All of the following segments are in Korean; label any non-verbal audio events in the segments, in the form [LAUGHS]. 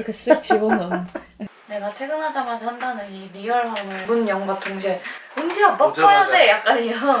이렇게 쓱 집어넣는. 내가 퇴근하자마자 한다는 이 리얼함을 문 영과 동시에 은지야 뭐 뽀뽀해야 오자마자. 돼 약간 이런.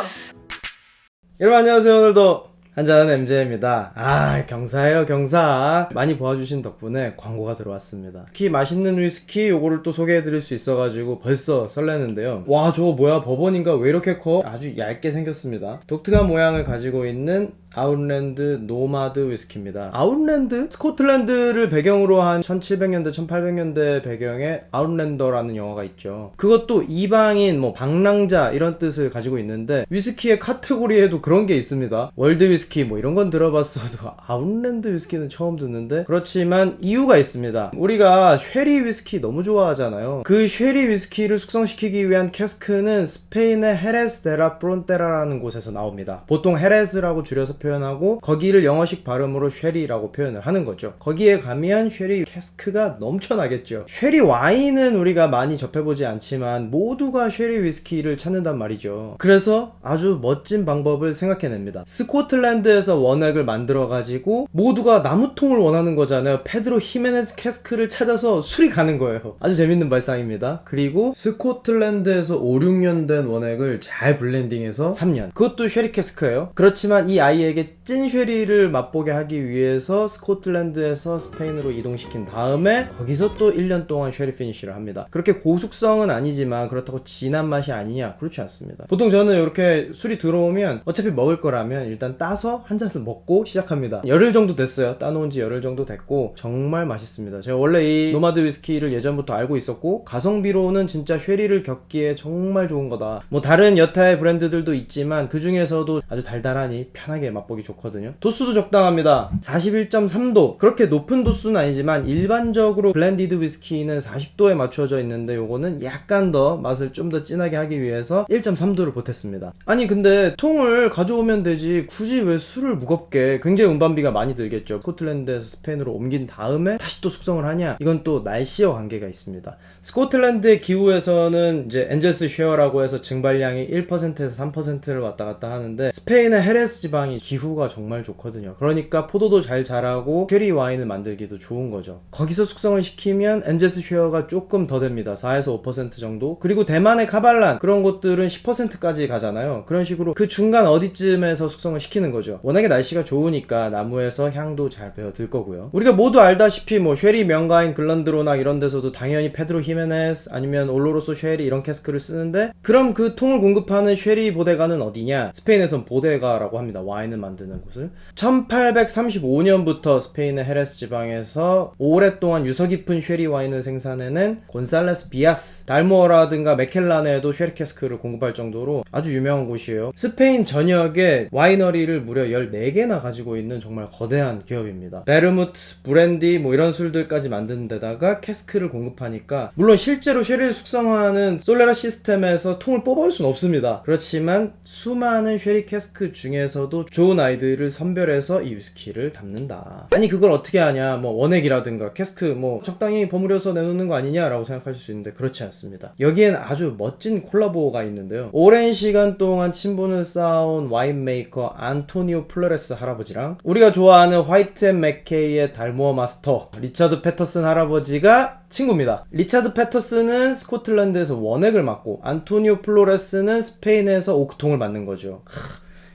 여러분 안녕하세요 오늘도 한잔하는 MJ입니다 아 경사예요 경사 많이 보아주신 덕분에 광고가 들어왔습니다 특히 맛있는 위스키 요거를 또 소개해드릴 수 있어가지고 벌써 설레는데요 와 저거 뭐야 버번인가 왜 이렇게 커? 아주 얇게 생겼습니다 독특한 모양을 가지고 있는 아웃랜드 노마드 위스키입니다. 아웃랜드? 스코틀랜드를 배경으로 한 1700년대, 1800년대 배경의 아웃랜더라는 영화가 있죠. 그것도 이방인, 뭐 방랑자 이런 뜻을 가지고 있는데 위스키의 카테고리에도 그런 게 있습니다. 월드 위스키 뭐 이런 건 들어봤어도 [LAUGHS] 아웃랜드 위스키는 처음 듣는데 그렇지만 이유가 있습니다. 우리가 쉐리 위스키 너무 좋아하잖아요. 그 쉐리 위스키를 숙성시키기 위한 캐스크는 스페인의 헤레스 데라 프론테라라는 곳에서 나옵니다. 보통 헤레스라고 줄여서 표현하고 거기를 영어식 발음으로 쉐리라고 표현을 하는 거죠. 거기에 가면 쉐리 캐스크가 넘쳐나겠죠. 쉐리 와인은 우리가 많이 접해보지 않지만 모두가 쉐리 위스키를 찾는단 말이죠. 그래서 아주 멋진 방법을 생각해냅니다. 스코틀랜드 에서 원액을 만들어가지고 모두가 나무통을 원하는 거잖아요. 페드로 히메네스 캐스크를 찾아서 술이 가는 거예요. 아주 재밌는 발상입니다. 그리고 스코틀랜드에서 5, 6년 된 원액을 잘 블렌딩해서 3년. 그것도 쉐리 캐스크예요. 그렇지만 이 아이에게 찐 쉐리를 맛보게 하기 위해서 스코틀랜드에서 스페인으로 이동시킨 다음에 거기서 또 1년 동안 쉐리 피니쉬를 합니다. 그렇게 고숙성은 아니지만 그렇다고 진한 맛이 아니냐? 그렇지 않습니다. 보통 저는 이렇게 술이 들어오면 어차피 먹을 거라면 일단 따서 한 잔을 먹고 시작합니다. 열흘 정도 됐어요. 따놓은 지 열흘 정도 됐고 정말 맛있습니다. 제가 원래 이 노마드 위스키를 예전부터 알고 있었고 가성비로는 진짜 쉐리를 겪기에 정말 좋은 거다. 뭐 다른 여타의 브랜드들도 있지만 그 중에서도 아주 달달하니 편하게 맛보기 좋거든요. 도수도 적당합니다. 41.3도. 그렇게 높은 도수는 아니지만 일반적으로 블렌디드 위스키는 40도에 맞춰져 있는데 요거는 약간 더 맛을 좀 더 진하게 하기 위해서 1.3도를 보탰습니다. 아니 근데 통을 가져오면 되지 굳이 왜 술을 무겁게 굉장히 운반비가 많이 들겠죠. 스코틀랜드에서 스페인으로 옮긴 다음에 다시 또 숙성을 하냐? 이건 또 날씨와 관계가 있습니다. 스코틀랜드의 기후에서는 이제 엔젤스 쉐어라고 해서 증발량이 1%에서 3%를 왔다 갔다 하는데 스페인의 헤레스 지방이 기후가 정말 좋거든요. 그러니까 포도도 잘 자라고 쉐리 와인을 만들기도 좋은 거죠. 거기서 숙성을 시키면 엔젤스 쉐어가 조금 더 됩니다. 4에서 5% 정도. 그리고 대만의 카발란 그런 곳들은 10%까지 가잖아요. 그런 식으로 그 중간 어디쯤에서 숙성을 시키는 거죠. 워낙에 날씨가 좋으니까 나무에서 향도 잘 배어들 거고요. 우리가 모두 알다시피 뭐 쉐리 명가인 글런드로나 이런 데서도 당연히 페드로 히메네스 아니면 올로로소 쉐리 이런 캐스크를 쓰는데 그럼 그 통을 공급하는 쉐리 보데가는 어디냐? 스페인에선 보데가라고 합니다. 와인을 만드는 곳을. 1835년부터 스페인의 헤레스 지방에서 오랫동안 유서 깊은 쉐리 와인을 생산해낸 곤살레스 비아스, 달모어라든가 메켈란에도 쉐리 캐스크를 공급할 정도로 아주 유명한 곳이에요. 스페인 전역에 와이너리를 무려 14개나 가지고 있는 정말 거대한 기업입니다. 베르무트, 브랜디 뭐 이런 술들까지 만드는 데다가 캐스크를 공급하니까 물론 실제로 쉐리를 숙성하는 솔레라 시스템에서 통을 뽑아올 수는 없습니다. 그렇지만 수많은 쉐리 캐스크 중에서도 좋은 아이들을 선별해서 이 위스키를 담는다. 아니 그걸 어떻게 하냐? 뭐 원액이라든가 캐스크 뭐 적당히 버무려서 내놓는 거 아니냐라고 생각하실 수 있는데 그렇지 않습니다. 여기엔 아주 멋진 콜라보가 있는데요. 오랜 시간 동안 친분을 쌓아온 와인 메이커 안토 니오 플로레스 할아버지랑 우리가 좋아하는 화이트 앤 맥케이의 달모어 마스터 리처드 패터슨 할아버지가 친구입니다. 리차드 패터슨은 스코틀랜드에서 원액을 맡고 안토니오 플로레스는 스페인에서 오크통을 맡는 거죠. 크,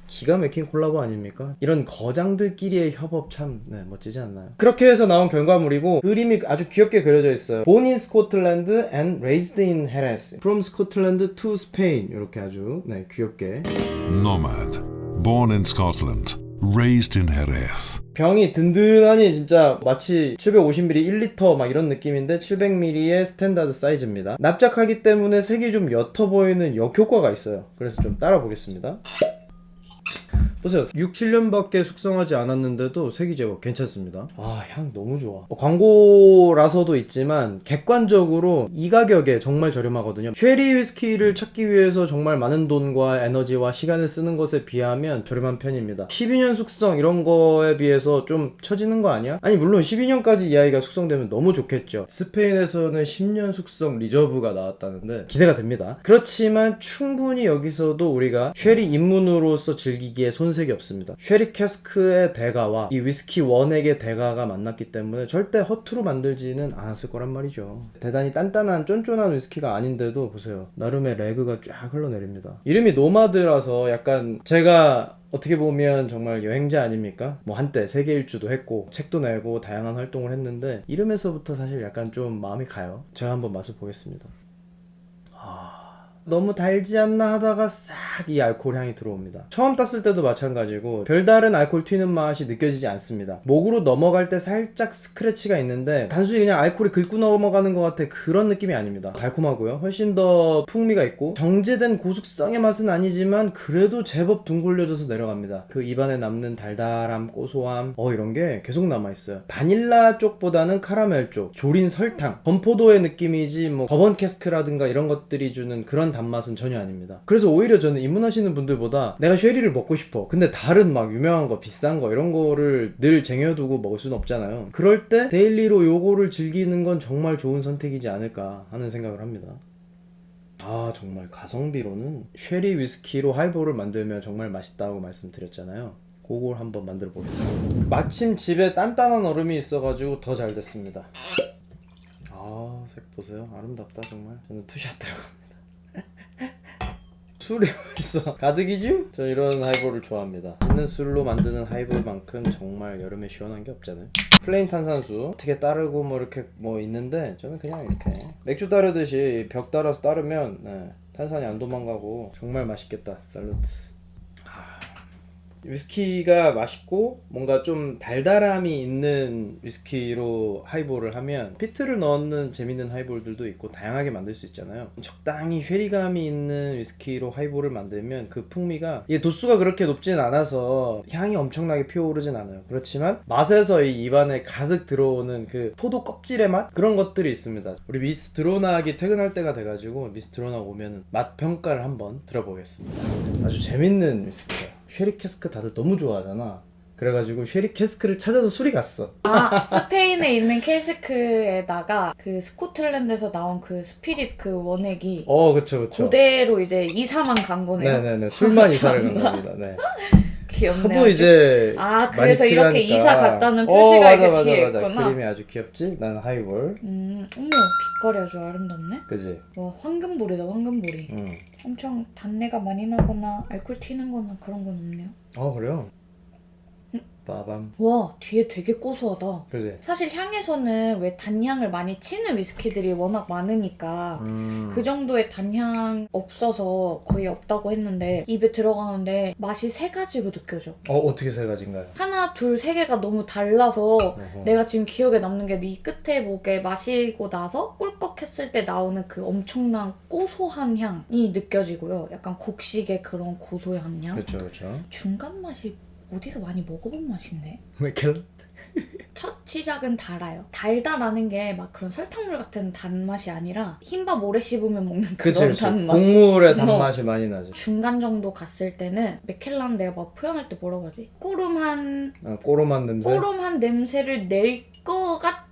기가 막힌 콜라보 아닙니까? 이런 거장들끼리의 협업 참 네, 멋지지 않나요? 그렇게 해서 나온 결과물이고 그림이 아주 귀엽게 그려져 있어요. Born in Scotland and raised in Jerez. From Scotland to Spain. 이렇게 아주 네, 귀엽게 Nomad. Born in Scotland. Raised in Jerez. 병이 든든하니 진짜 마치 750ml 1리터 막 이런 느낌인데 700ml의 스탠다드 사이즈입니다. 납작하기 때문에 색이 좀 옅어 보이는 역효과가 있어요. 그래서 좀 따라 보겠습니다. 보세요. 6, 7년밖에 숙성하지 않았는데도 색이 제법 괜찮습니다. 아, 향 너무 좋아. 어, 광고라서도 있지만 객관적으로 이 가격에 정말 저렴하거든요. 쉐리 위스키를 찾기 위해서 정말 많은 돈과 에너지와 시간을 쓰는 것에 비하면 저렴한 편입니다. 12년 숙성 이런 거에 비해서 좀 처지는 거 아니야? 아니 물론 12년까지 이 아이가 숙성되면 너무 좋겠죠. 스페인에서는 10년 숙성 리저브가 나왔다는데 기대가 됩니다. 그렇지만 충분히 여기서도 우리가 쉐리 입문으로서 즐기기에 손 탐색이 없습니다. 쉐리 캐스크의 대가와 이 위스키 원액의 대가가 만났기 때문에 절대 허투루 만들지는 않았을 거란 말이죠. 대단히 단단한 쫀쫀한 위스키가 아닌데도 보세요. 나름의 레그가 쫙 흘러내립니다. 이름이 노마드라서 약간 제가 어떻게 보면 정말 여행자 아닙니까? 뭐 한때 세계 일주도 했고 책도 내고 다양한 활동을 했는데 이름에서부터 사실 약간 좀 마음이 가요. 제가 한번 맛을 보겠습니다. 너무 달지 않나 하다가 싹 이 알코올 향이 들어옵니다. 처음 땄을 때도 마찬가지고 별다른 알코올 튀는 맛이 느껴지지 않습니다. 목으로 넘어갈 때 살짝 스크래치가 있는데 단순히 그냥 알코올이 긁고 넘어가는 것 같아 그런 느낌이 아닙니다. 달콤하고요. 훨씬 더 풍미가 있고 정제된 고숙성의 맛은 아니지만 그래도 제법 둥글려져서 내려갑니다. 그 입안에 남는 달달함, 고소함 어 이런 게 계속 남아 있어요. 바닐라 쪽보다는 카라멜 쪽, 조린 설탕, 건포도의 느낌이지 뭐 버번 캐스크라든가 이런 것들이 주는 그런 단맛은 전혀 아닙니다. 그래서 오히려 저는 입문하시는 분들보다 내가 쉐리를 먹고 싶어. 근데 다른 막 유명한 거, 비싼 거 이런 거를 늘 쟁여두고 먹을 수는 없잖아요. 그럴 때 데일리로 요거를 즐기는 건 정말 좋은 선택이지 않을까 하는 생각을 합니다. 아 정말 가성비로는 쉐리 위스키로 하이볼을 만들면 정말 맛있다고 말씀드렸잖아요. 그걸 한번 만들어 보겠습니다. 마침 집에 단단한 얼음이 있어가지고 더 잘 됐습니다. 아색 보세요 아름답다 정말. 저는 투샷 들어갑니다. 술이 있어 [LAUGHS] 가득이죠? 저 이런 하이볼을 좋아합니다. 있는 술로 만드는 하이볼만큼 정말 여름에 시원한 게 없잖아요. 플레인 탄산수 어떻게 따르고 뭐 이렇게 뭐 있는데 저는 그냥 이렇게 맥주 따르듯이 벽 따라서 따르면 네, 탄산이 안 도망가고 정말 맛있겠다. 살루트. 위스키가 맛있고 뭔가 좀 달달함이 있는 위스키로 하이볼을 하면 피트를 넣는 재밌는 하이볼들도 있고 다양하게 만들 수 있잖아요. 적당히 쉐리감이 있는 위스키로 하이볼을 만들면 그 풍미가 이게 도수가 그렇게 높진 않아서 향이 엄청나게 피어오르진 않아요. 그렇지만 맛에서 이 입안에 가득 들어오는 그 포도 껍질의 맛 그런 것들이 있습니다. 우리 미스 드로나기 퇴근할 때가 돼가지고 미스 드로나 오면은 맛 평가를 한번 들어보겠습니다. 아주 재밌는 위스키예요. 쉐리 캐스크 다들 너무 좋아하잖아. 그래가지고 쉐리 캐스크를 찾아서 술이 갔어. 아 스페인에 있는 캐스크에다가 그 스코틀랜드에서 나온 그 스피릿 그 원액이 어, 그쵸, 그쵸. 그대로 이제 이사만 간 거네요. 네네네. 술만 [LAUGHS] 이사를 간 겁니다. 네. 귀엽네요. 하도 이제. 아, 그래서 이렇게 필요하니까. 이사 갔다는 어, 표시가 맞아, 이렇게 맞아, 뒤에 맞아. 있구나. 그림이 아주 귀엽지? 나는 하이볼. 음, 어머 빛깔이 아주 아름답네. 그지? 와 황금볼이다 황금볼이. 응. 엄청 단내가 많이 나거나 알코올 튀는 거나 그런 건 없네요. 어, 그래요? 빠밤. 와 뒤에 되게 고소하다. 그지? 사실 향에서는 왜 단향을 많이 치는 위스키들이 워낙 많으니까 음. 그 정도의 단향 없어서 거의 없다고 했는데 입에 들어가는데 맛이 세 가지로 느껴져. 어, 어떻게 세 가지인가요? 하나, 둘, 세 개가 너무 달라서 어허. 내가 지금 기억에 남는 게 이 끝에 목에 마시고 나서 꿀꺽했을 때 나오는 그 엄청난 고소한 향이 느껴지고요. 약간 곡식의 그런 고소한 향. 그렇죠, 그렇죠. 중간 맛이 어디서 많이 먹어본 맛인데? 첫 시작은 달아요. 달다라는 게 막 그런 설탕물 같은 단맛이 아니라 흰밥 오래 씹으면 먹는 그런 그치. 단맛. 곡물의 단맛이 많이 나지. 중간 정도 갔을 때는 맥켈란 내가 막 표현할 때 뭐라고 하지? 꼬름한 아, 꼬롬한 냄새. 꼬름한 냄새를 낼거같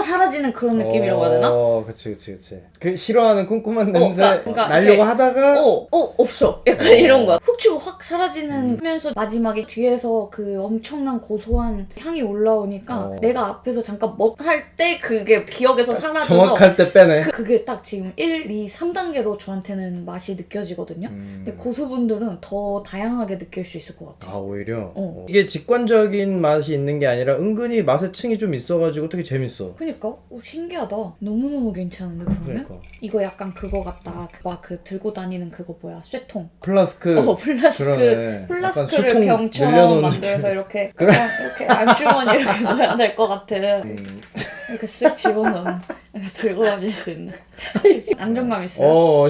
다가 사라지는 그런 느낌이라고 해야 되나? 어, 그치, 그치, 그치. 그 싫어하는 쿰쿰한 냄새 그러니까- 그러니까 날려고 이렇게- 하다가 어, 어, 없어. 약간 어. 이런 거야. 훅 치고 확 사라지는 음. 하면서 마지막에 뒤에서 그 엄청난 고소한 향이 올라오니까 어. 내가 앞에서 잠깐 먹할 때 그게 기억에서 사라져서 정확할 때 빼네. 그- 그게 딱 지금 1, 2, 3단계로 저한테는 맛이 느껴지거든요. 음. 근데 고수분들은 더 다양하게 느낄 수 있을 것아 같아요. 오히려 어. 이게 직관적인 맛이 있는 게 아니라 은근히 맛의 층이 좀 있어가지고 되게 재밌어. 그니까 오, 신기하다. 너무너무 괜찮은데 그러면? 그러니까 이거 약간 그거 같다. 그, 막그 들고 다니는 그거 뭐야? 쇠통. 플라스크 어 플라스크. 그러네. 약간 플라스크를 수통 병처럼 늘려놓는 만들어서 이렇게 [LAUGHS] 약간 이렇게 안주머니 이렇게 넣어야 될 것 같은 음. 이렇게 쓱 이렇게 들고 다닐 수 있는 [LAUGHS] 안정감 있어요. 어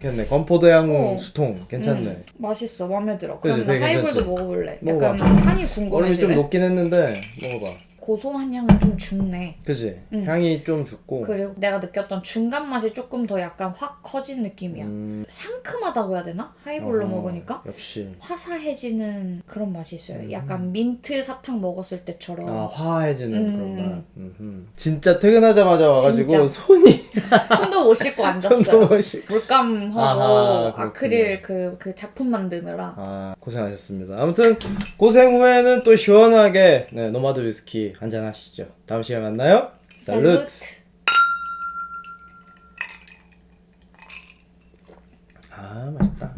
괜찮네. 건포도향 어. 수통 괜찮네. 음, 맛있어 마음에 들어. 그치, 그럼 나 되게 하이볼도 괜찮지. 먹어볼래. 먹어봐. 약간 향이 얼음이 좀 궁금해지네. 녹긴 했는데 먹어봐. 고소한 향은 좀 죽네. 그지 응. 향이 좀 죽고 그리고 내가 느꼈던 중간 맛이 조금 더 약간 확 커진 느낌이야. 음, 상큼하다고 해야 되나? 하이볼로 어, 먹으니까 역시 화사해지는 그런 맛이 있어요. 음. 약간 민트 사탕 먹었을 때처럼. 아 화해지는 음. 그런 맛 음흠. 진짜 퇴근하자마자 와가지고 진짜. 손이 [LAUGHS] 손도 못 씻고 앉았어요. 너무 시 물감하고 아하, 아, 그렇군요. 아크릴 그, 그 작품 만드느라 아 고생하셨습니다 아무튼 고생 후에는 또 시원하게 네, 노마드 위스키 한잔하시죠. 다음 시간에 만나요. 살루트. 아, 맛있다.